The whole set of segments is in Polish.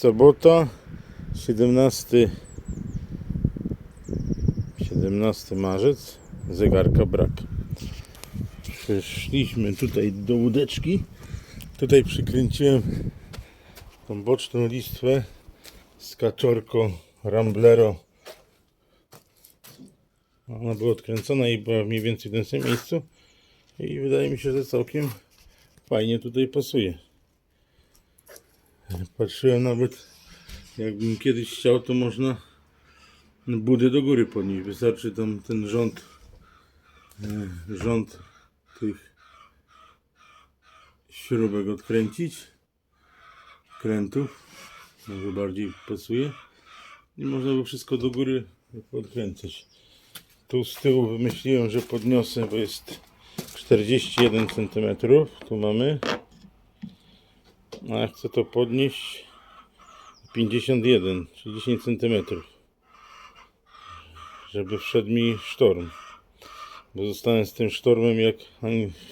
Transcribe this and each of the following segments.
sobota 17 17 marzec zegarka brak. Przeszliśmy tutaj do łódeczki. Tutaj przykręciłem tą boczną listwę z kaczorką Ramblero. Ona była odkręcona i była mniej więcej w tym samym miejscu. I wydaje mi się, że całkiem fajnie tutaj pasuje Patrzyłem nawet, jakbym kiedyś chciał, to można budy do góry podnieść. Wystarczy tam ten rząd, e, rząd tych śrubek odkręcić, krętów, może bardziej pasuje i można by wszystko do góry podkręcać. Tu z tyłu wymyśliłem, że podniosę, bo jest 41 cm. Tu mamy a ja chcę to podnieść 51, czyli 10 cm. Żeby wszedł mi sztorm. Bo zostałem z tym sztormem jak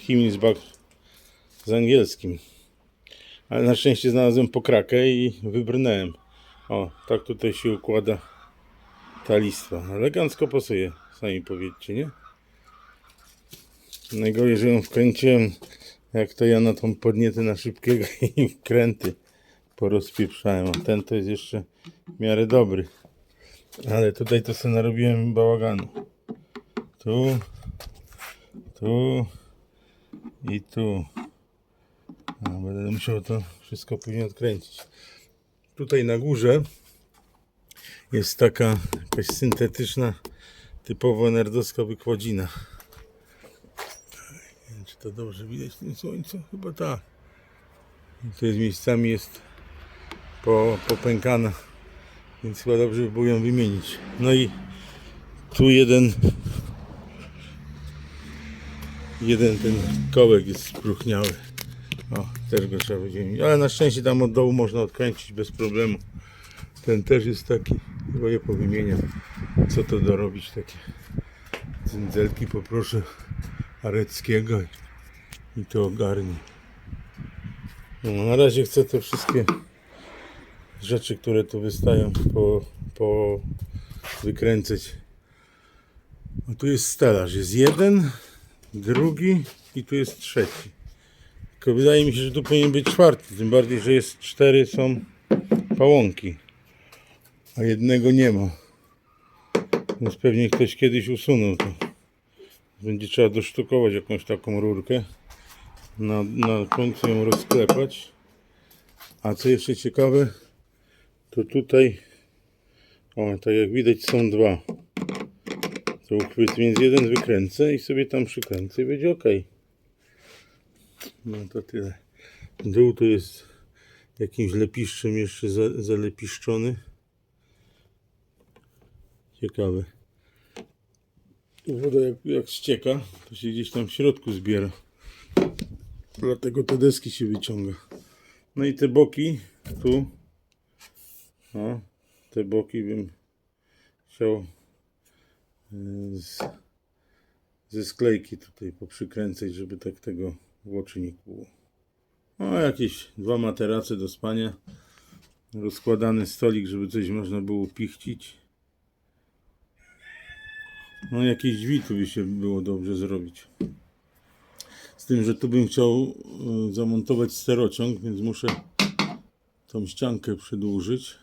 Himmelsbach z angielskim. Ale na szczęście znalazłem pokrakę i wybrnąłem. O, tak tutaj się układa ta listwa. Elegancko pasuje, sami powiedzcie, nie? Najgorzej, że ją wkręciłem jak to ja na tą podnietę na szybkiego i kręty porozpieprzałem. A ten to jest jeszcze w miarę dobry. Ale tutaj to sobie narobiłem bałaganu. Tu, tu i tu. A, będę musiał to wszystko później odkręcić. Tutaj na górze jest taka jakaś syntetyczna, typowo nerdowska wykładzina. To dobrze widać w tym słońcu? Chyba tak. To jest miejscami jest po, popękana, więc chyba dobrze by było ją wymienić. No i tu jeden jeden ten kołek jest spróchniały. O, też go trzeba wymienić. Ale na szczęście tam od dołu można odkręcić bez problemu. Ten też jest taki, chyba je powymieniam. Co to dorobić takie cyndzelki poproszę Areckiego i to ogarnie. No, na razie chcę te wszystkie rzeczy, które tu wystają, po, po wykręcać. No tu jest stelaż. Jest jeden, drugi i tu jest trzeci. Tylko wydaje mi się, że tu powinien być czwarty. Tym bardziej, że jest cztery są pałąki, a jednego nie ma. Więc pewnie ktoś kiedyś usunął to. Będzie trzeba dosztukować jakąś taką rurkę. Na, na końcu ją rozklepać. A co jeszcze ciekawe, to tutaj, o, tak jak widać, są dwa. To uchwyt, więc jeden wykręcę i sobie tam przykręcę i będzie ok. No to tyle. Dół to jest jakimś lepiszczem jeszcze za- zalepiszczony. Ciekawe. Woda jak, jak ścieka, to się gdzieś tam w środku zbiera. Dlatego te deski się wyciąga. No i te boki tu. O, te boki bym chciał e, z, ze sklejki tutaj poprzykręcać, żeby tak tego w oczy nie kłuło. No jakieś dwa materace do spania. Rozkładany stolik, żeby coś można było pichcić. No jakieś drzwi tu by się było dobrze zrobić. Z tym, że tu bym chciał e, zamontować sterociąg, więc muszę tą ściankę przedłużyć.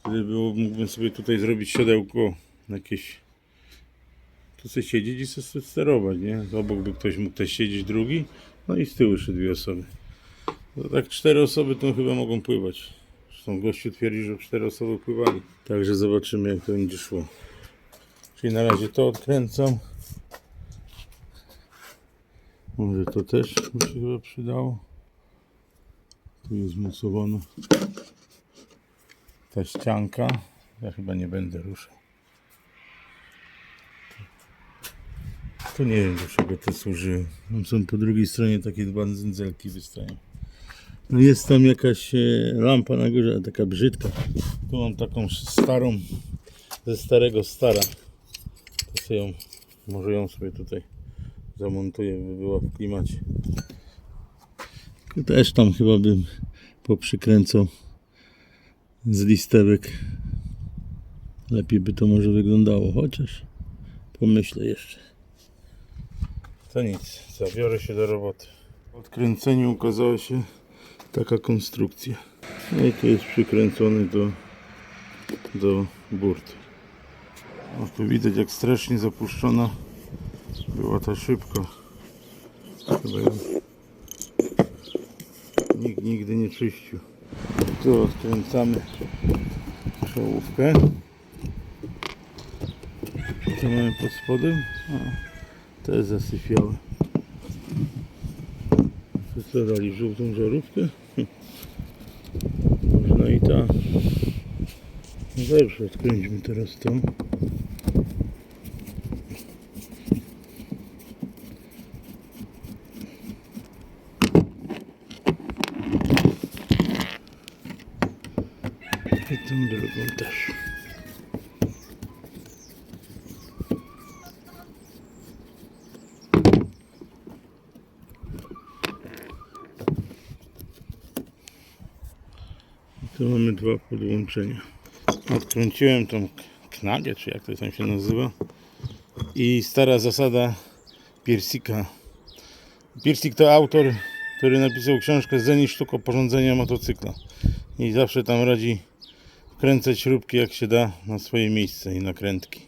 Wtedy było, mógłbym sobie tutaj zrobić siodełko jakieś. Tu sobie siedzieć i sobie sterować, nie? Obok by ktoś mógł też siedzieć drugi. No i z tyłu jeszcze dwie osoby. No tak cztery osoby to chyba mogą pływać. Zresztą gościu twierdzi, że cztery osoby pływali. Także zobaczymy jak to będzie szło. Czyli na razie to odkręcam. Może to też by się chyba przydało. Tu jest mocowana ta ścianka. Ja chyba nie będę ruszał. Tu nie wiem do czego to służy. Tam są po drugiej stronie takie dwa dzędzelki wystają. No jest tam jakaś e, lampa na górze, taka brzydka. Tu mam taką starą, ze starego stara. To sobie ją, może ją sobie tutaj zamontuję, by była w klimacie. Też tam chyba bym poprzykręcał z listewek. Lepiej by to może wyglądało, chociaż pomyślę jeszcze. To nic, zabiorę się do roboty. Po odkręceniu ukazała się taka konstrukcja. No i to jest przykręcony do, do burty. No tu widać jak strasznie zapuszczona była ta szybka. Chyba ją nikt nigdy nie czyścił. Tu odkręcamy czołówkę. Co mamy pod spodem? A, to jest zasypiałe. To co dali? Żółtą żarówkę? Można i ta. No dobrze, odkręćmy teraz to. I tą drugą też. I Tu mamy dwa podłączenia. Odkręciłem tą knagę, czy jak to tam się nazywa. I stara zasada Piersika. Piersik to autor, który napisał książkę Zeni sztuko porządzenia motocykla. I zawsze tam radzi wkręcać śrubki jak się da na swoje miejsce i nakrętki.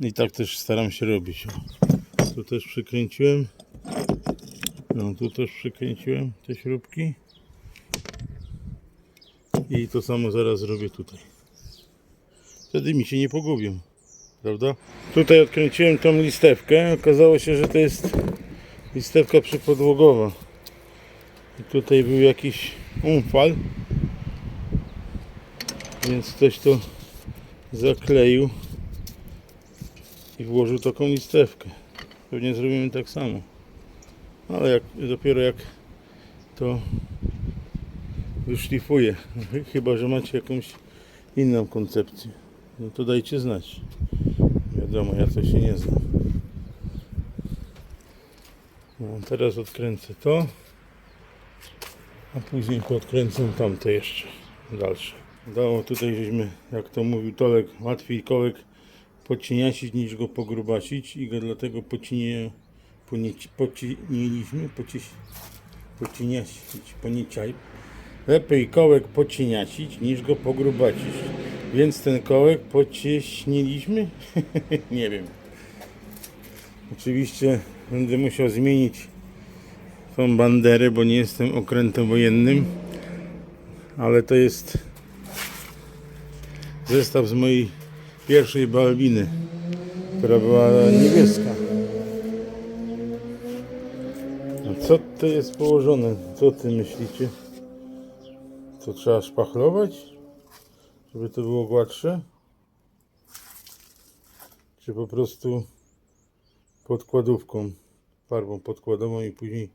I tak też staram się robić. Tu też przykręciłem. No, tu też przykręciłem te śrubki. I to samo zaraz zrobię tutaj. Wtedy mi się nie pogubią. Prawda? Tutaj odkręciłem tą listewkę. Okazało się, że to jest listewka przypodłogowa. I tutaj był jakiś umfal. Więc ktoś to zakleił i włożył taką listewkę. Pewnie zrobimy tak samo. Ale jak, dopiero jak to wyszlifuję. Chyba, że macie jakąś inną koncepcję. No to dajcie znać. Wiadomo, ja to się nie znam. No, teraz odkręcę to. A później podkręcę tamte jeszcze. Dalsze. Dało tutaj, żeśmy, jak to mówił Tolek, łatwiej kołek pocieniasić niż go pogrubasić i go dlatego pocinie, ponieci, pociniliśmy, pociś, pocieniasić, ponieciaj. Lepiej kołek pocieniasić niż go pogrubacić. Więc ten kołek pocieśniliśmy? Nie wiem. Oczywiście będę musiał zmienić tą banderę, bo nie jestem okrętem wojennym. Ale to jest zestaw z mojej pierwszej balbiny, która była niebieska. A co to jest położone? Co ty myślicie? To trzeba szpachlować, żeby to było gładsze? Czy po prostu podkładówką, farbą podkładową i później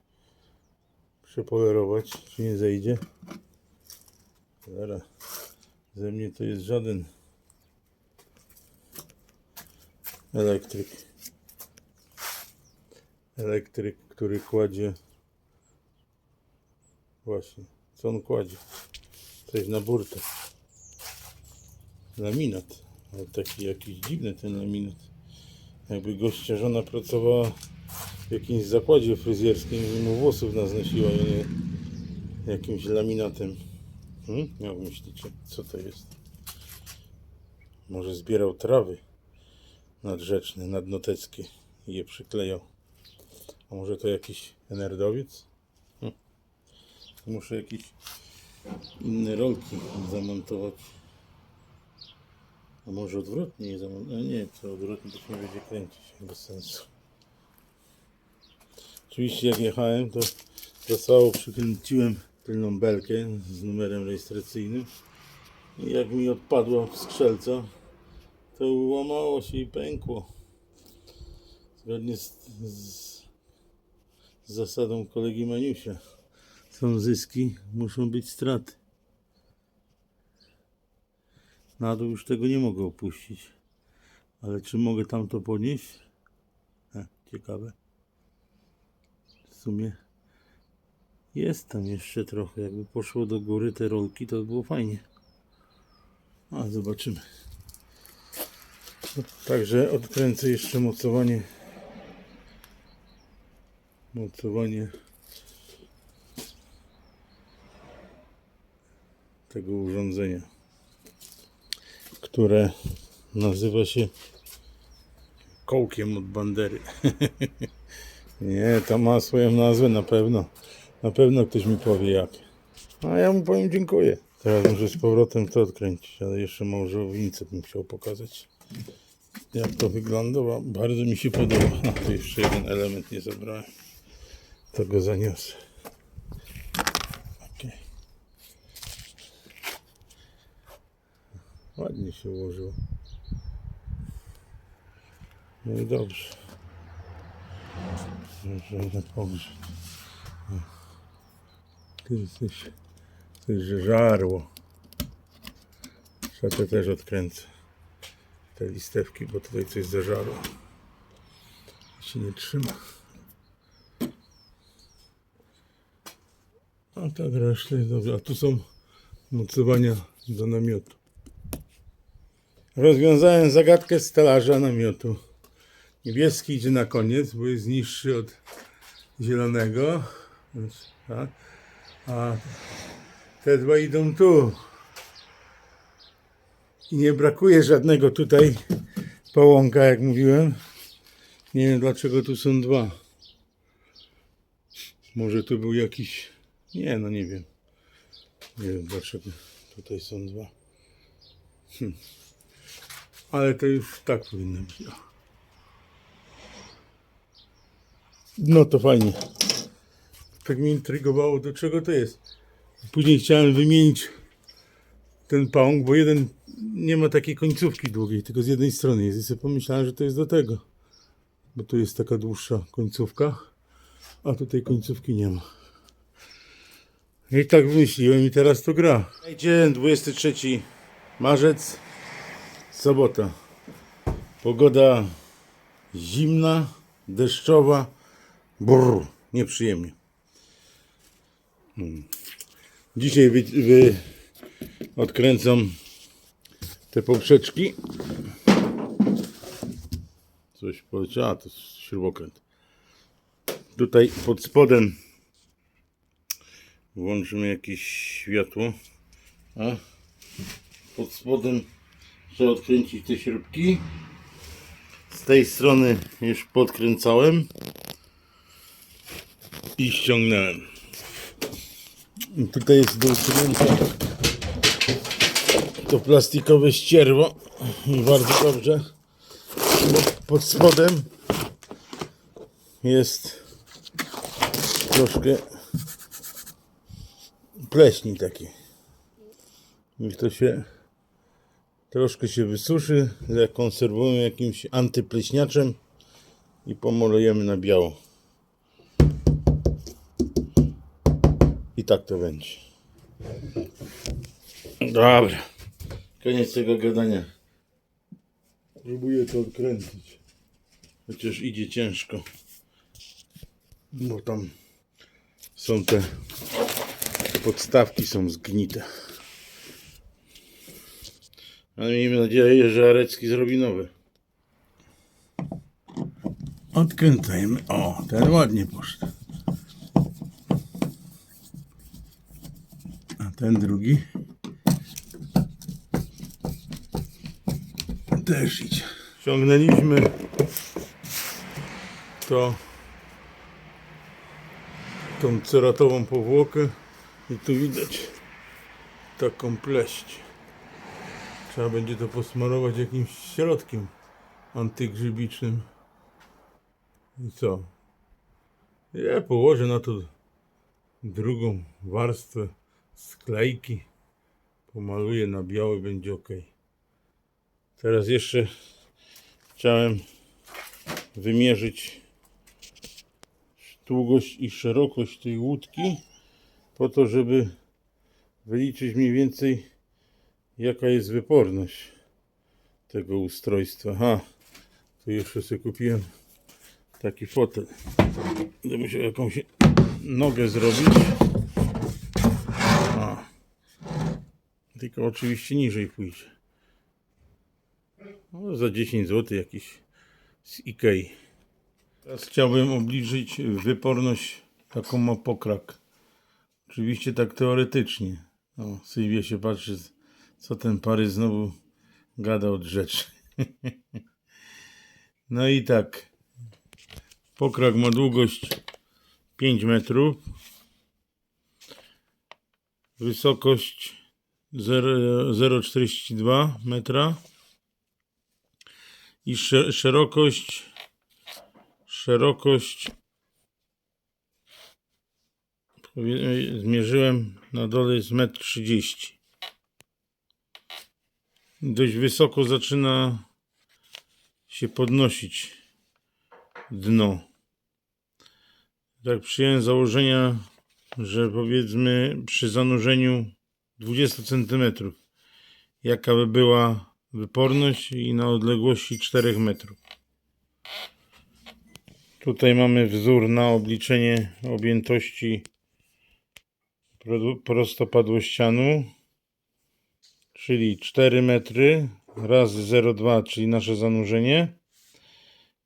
przepolerować, czy nie zejdzie? Zaraz. Ze mnie to jest żaden elektryk. Elektryk, który kładzie właśnie, co on kładzie? Coś na burtę. Laminat. Ale taki jakiś dziwny ten laminat. Jakby gościa żona pracowała w jakimś zakładzie fryzjerskim i mu włosów naznosiła nie jakimś laminatem. Hmm? Jak myślicie, co to jest? Może zbierał trawy nadrzeczne, nadnoteckie i je przyklejał. A może to jakiś enerdowiec? Muszę jakieś inne rolki zamontować. A może odwrotnie je zamontować? Nie, to odwrotnie to się nie będzie kręcić, bez sensu. Oczywiście jak jechałem, to całą przykręciłem tylną belkę z numerem rejestracyjnym i jak mi odpadła skrzelca, to łamało się i pękło. Zgodnie z, z, z zasadą kolegi Maniusia. Są zyski, muszą być straty. Na dół już tego nie mogę opuścić. Ale czy mogę tam to podnieść? E, ciekawe. W sumie jest tam jeszcze trochę. Jakby poszło do góry te rolki, to by było fajnie. A zobaczymy. Także odkręcę jeszcze mocowanie. Mocowanie tego urządzenia, które nazywa się kołkiem od bandery. Nie, to ma swoją nazwę na pewno. Na pewno ktoś mi powie jak. A ja mu powiem dziękuję. Teraz muszę z powrotem to odkręcić, ale jeszcze może wincę bym chciał pokazać. Jak to wygląda, bardzo mi się podoba. A tu jeszcze jeden element nie zabrałem. To go zaniosę. Ładnie się ułożyło. No i dobrze. Można pogrzeć. Ty ty że żarło. Szatę też odkręcę. Te listewki, bo tutaj coś zażarło. Się nie trzyma. A tak reszta jest dobrze. A tu są mocowania do namiotu. Rozwiązałem zagadkę stelaża namiotu. Niebieski idzie na koniec, bo jest niższy od zielonego. Tak. A te dwa idą tu. I nie brakuje żadnego tutaj połąka, jak mówiłem. Nie wiem dlaczego tu są dwa. Może tu był jakiś. Nie, no nie wiem. Nie wiem dlaczego tutaj są dwa. Hm. Ale to już tak powinno być. O. No to fajnie. Tak mnie intrygowało, do czego to jest. Później chciałem wymienić ten pąk, bo jeden nie ma takiej końcówki długiej, tylko z jednej strony jest. I sobie pomyślałem, że to jest do tego. Bo tu jest taka dłuższa końcówka, a tutaj końcówki nie ma. I tak wymyśliłem i teraz to gra. Dzień 23 marzec, sobota. Pogoda zimna, deszczowa, brr, nieprzyjemnie. Hmm. Dzisiaj wy, wy odkręcam te poprzeczki. Coś poleciało, to jest śrubokręt. Tutaj pod spodem włączymy jakieś światło. A pod spodem trzeba odkręcić te śrubki. Z tej strony już podkręcałem i ściągnąłem. I tutaj jest do usunięcia to plastikowe ścierwo. I bardzo dobrze. Pod spodem jest troszkę pleśni takiej. Niech to się troszkę się wysuszy, zakonserwujemy jakimś antypleśniaczem i pomolujemy na biało. I tak to będzie. Dobra. Koniec tego gadania. Próbuję to odkręcić. Chociaż idzie ciężko. Bo tam są te podstawki są zgnite. Ale miejmy nadzieję, że Arecki zrobi nowe. Odkręcajmy. O, ten ładnie poszedł. A ten drugi też idzie. Ciągnęliśmy to tą ceratową powłokę i tu widać taką pleść. Trzeba będzie to posmarować jakimś środkiem antygrzybicznym. I co? Ja położę na to drugą warstwę sklejki. Pomaluję na biały, będzie ok. Teraz jeszcze chciałem wymierzyć długość i szerokość tej łódki po to, żeby wyliczyć mniej więcej jaka jest wyporność tego ustrojstwa. Aha, tu jeszcze sobie kupiłem taki fotel. Będę musiał jakąś nogę zrobić. A. Tylko oczywiście niżej pójdzie. No, za 10 zł jakiś z Ikei. Teraz chciałbym obliczyć wyporność, taką ma pokrak. Oczywiście tak teoretycznie. O, Sylwia się patrzy, co ten Parys znowu gada od rzeczy. no i tak. Pokrak ma długość 5 metrów. Wysokość 0 0,42 metra. I sze- szerokość szerokość zmierzyłem na dole jest 1,30 m. Dość wysoko zaczyna się podnosić dno. Tak przyjąłem założenia, że powiedzmy przy zanurzeniu 20 cm jaka by była wyporność i na odległości 4 metrów. Tutaj mamy wzór na obliczenie objętości prostopadłościanu, czyli 4 metry razy 0,2, czyli nasze zanurzenie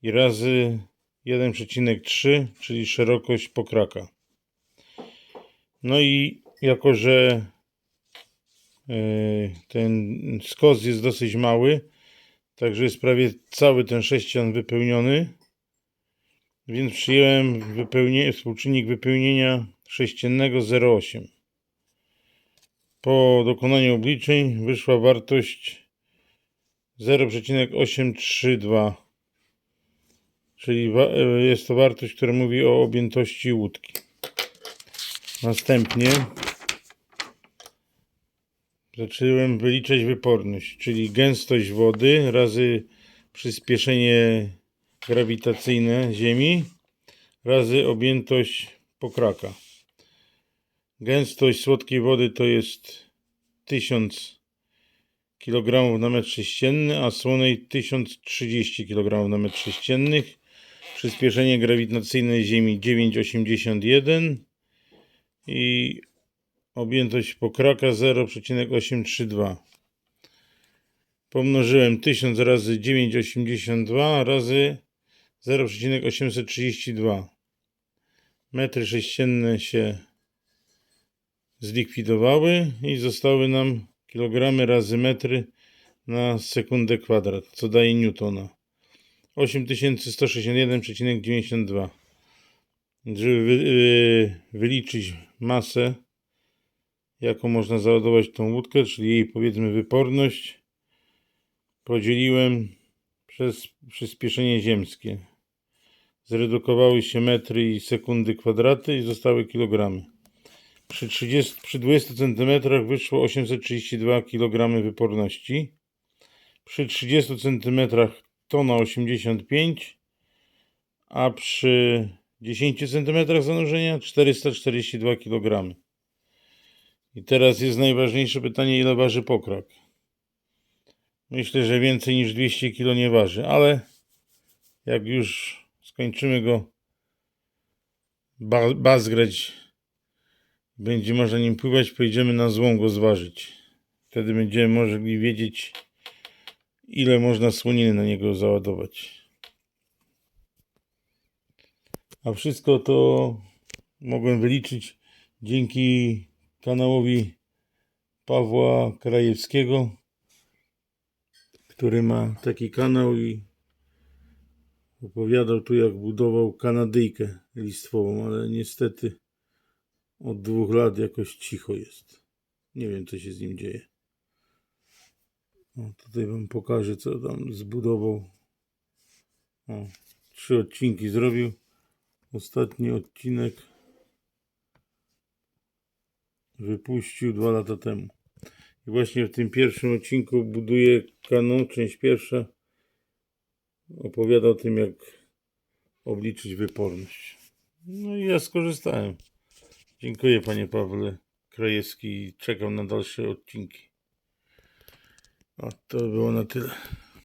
i razy 1,3, czyli szerokość pokraka. No i jako, że e, ten skos jest dosyć mały, także jest prawie cały ten sześcian wypełniony, więc przyjąłem wypełnienie, współczynnik wypełnienia sześciennego 0,8. Po dokonaniu obliczeń wyszła wartość 0,832, czyli e, jest to wartość, która mówi o objętości łódki. Następnie zacząłem wyliczać wyporność, czyli gęstość wody razy przyspieszenie grawitacyjne Ziemi razy objętość pokraka. Gęstość słodkiej wody to jest 1000 kg na metr sześcienny, a słonej 1030 kg na metr sześcienny. Przyspieszenie grawitacyjne Ziemi 9,81 i objętość pokraka 0,832. Pomnożyłem 1000 razy 9,82 razy 0,832. Metry sześcienne się zlikwidowały i zostały nam kilogramy razy metry na sekundę kwadrat, co daje newtona. 8161,92. Żeby wy, y, wyliczyć masę, jaką można załadować tą łódkę, czyli jej powiedzmy wyporność, podzieliłem przez przyspieszenie ziemskie. Zredukowały się metry i sekundy kwadraty i zostały kilogramy. Przy, 30, przy 20 cm wyszło 832 kg wyporności. Przy 30 cm tona 85, a przy 10 cm zanurzenia 442 kg. I teraz jest najważniejsze pytanie, ile waży pokrak. Myślę, że więcej niż 200 kg nie waży, ale jak już skończymy go ba- bazgrać, będzie można nim pływać, pojedziemy na złą go zważyć. Wtedy będziemy mogli wiedzieć, ile można słoniny na niego załadować. A wszystko to mogłem wyliczyć dzięki kanałowi Pawła Krajewskiego, który ma taki kanał i opowiadał tu, jak budował Kanadyjkę listwową, ale niestety od dwóch lat jakoś cicho jest. Nie wiem, co się z nim dzieje. O, tutaj wam pokażę, co tam zbudował. O, trzy odcinki zrobił. Ostatni odcinek wypuścił dwa lata temu. I właśnie w tym pierwszym odcinku buduje kanał, część pierwsza. Opowiada o tym, jak obliczyć wyporność. No i ja skorzystałem. Dziękuję panie Pawle Krajewski czekam na dalsze odcinki. O, to było na tyle.